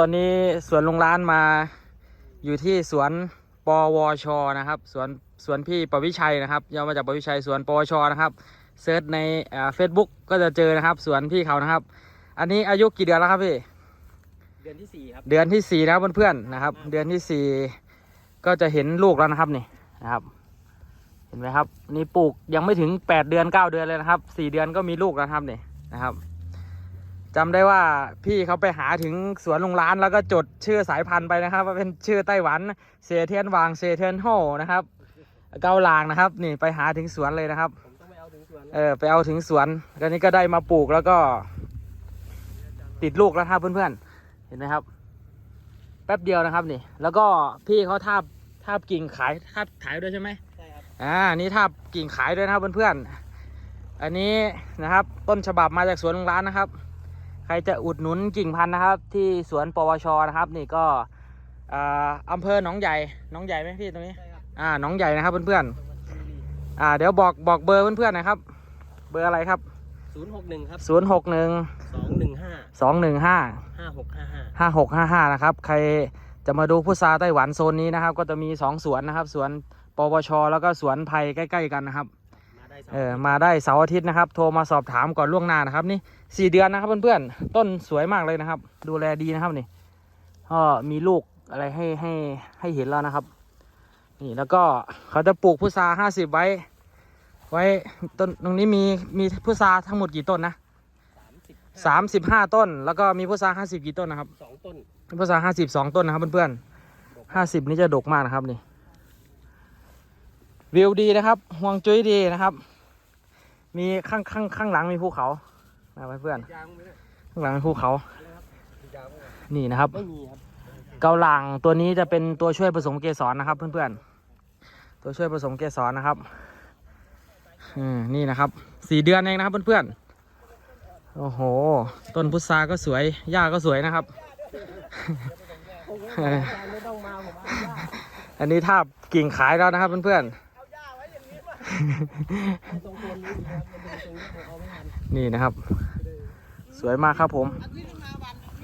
ตอนนี้สวนลุงร้านมาอยู่ที่สวนปวชนะครับสวนสวนพี่ประวิชัยนะครับย่อมาจากประวิชัยสวนปวชนะครับเซิร์ชในเฟซบุ๊กก็จะเจอนะครับ สวนพี่เขานะครับ อันนี้อายุกี่เดือนแล้วครับพี่เดือนที่สี่ครับเดือนที่สี่นะครับเพื่อนๆนะครับ เดือนที่สี่ก็จะเห็นลูกแล้วนะครับนี่นะครับ เห็นไหมครับ นี่ปลูกยังไม่ถึงแปดเดือนเก้าเดือนเลยนะครับสี่เดือนก็มีลูกแล้วนะครับนี่นะครับ จำได้ว่าพี่เขาไปหาถึงสวนลุงร้านแล้วก็จดชื่อสายพันธุ์ไปนะครับ ว่าเป็นชื่อไต้หวันเซเทียนวางเซเทียนโฮนะครับ เกาลางนะครับ นี่ไปหาถึงสวนเลยนะครับผมต้องไปเอาถึงสวนเออไปเอาถึงสวนก็นี้ก็ได้มาปลูกแล้วก็ ติดลูกแล้วครับเพื่อนๆเห็นไหมครับ แป๊บเดียวนะครับนี่ แล้วก็พี่เขาทาบทาบกิ่งขายทาบขายด้วยใช่ไหมใช่ครับอ่านี่ทาบกิ่งขายด้วยนะครับเพื่อนๆอันนี้นะครับต้นฉบับมาจากสวนลุงร้านนะครับ ใครจะอุดหนุนกิ่งพันธุ์นะครับ ที่สวนปวชนะครับนี่ก็อ่าอำเภอหนองใหญ่หนองใหญ่ไหมพี่ตรงนี้ใช่ครับอ่าหนองใหญ่นะครับเพื่อนจังหวัดชลบุรีๆอ่าเดี๋ยวบอกบอกเบอร์เพื่อนๆหนะครับ เบอร์อะไรครับศูนย์หกหนึ่งครับศูนย์หกหนึ่งสองหนึ่งห้าสองหนึ่งห้าห้าหกห้าห้าห้าหกห้าห้านะครับ ใครจะมาดูพุทราไต้หวันโซนนี้นะครับ ก็จะมีสองสวนนะครับ สวนปวช แล้วก็สวนไผ่ใกล้ ๆ กันนะครับมาได้สอง เออมาได้เสาร์อาทิตย์นะครับ โทรมาสอบถามก่อนล่วงหน้านะครับ นี่สี่เดือนนะครับเพื่อนๆต้นสวยมากเลยนะครับ ดูแลดีนะครับนี่ก็มีลูกอะไรให้ให้ให้เห็นแล้วนะครับ นี่แล้วก็เขาจะปลูกพุทราห้าสิบไว้ ไว้ต้นตรงนี้มีมีพุทราทั้งหมดกี่ต้นนะสามสิบสามสิบห้าต้น แล้วก็มีพุทราห้าสิบกี่ต้นนะครับสองต้นพุทราห้าสิบสองต้นนะครับเพื่อนๆห้าสิบนี่จะดกมากนะครับนี่ วิวดีนะครับห่วงจุ้ยดีนะครับ มีข้างข้างข้างหลังมีภูเขานะเพื่อนๆข้างหลังมีภูเขา นี่นะครับ เกาหลังตัวนี้จะเป็นตัวช่วยผสมเกสรนะครับ เพื่อนๆ ตัวช่วยผสมเกสรนะครับอืมนี่นะครับสี่เดือนเองนะครับเพื่อนๆ โอ้โห ต้นพุทราก็สวยหญ้าก็สวยนะครับ อันนี้ทากิ่งขายแล้วนะครับเพื่อนเนี่นะครับ สวยมากครับผม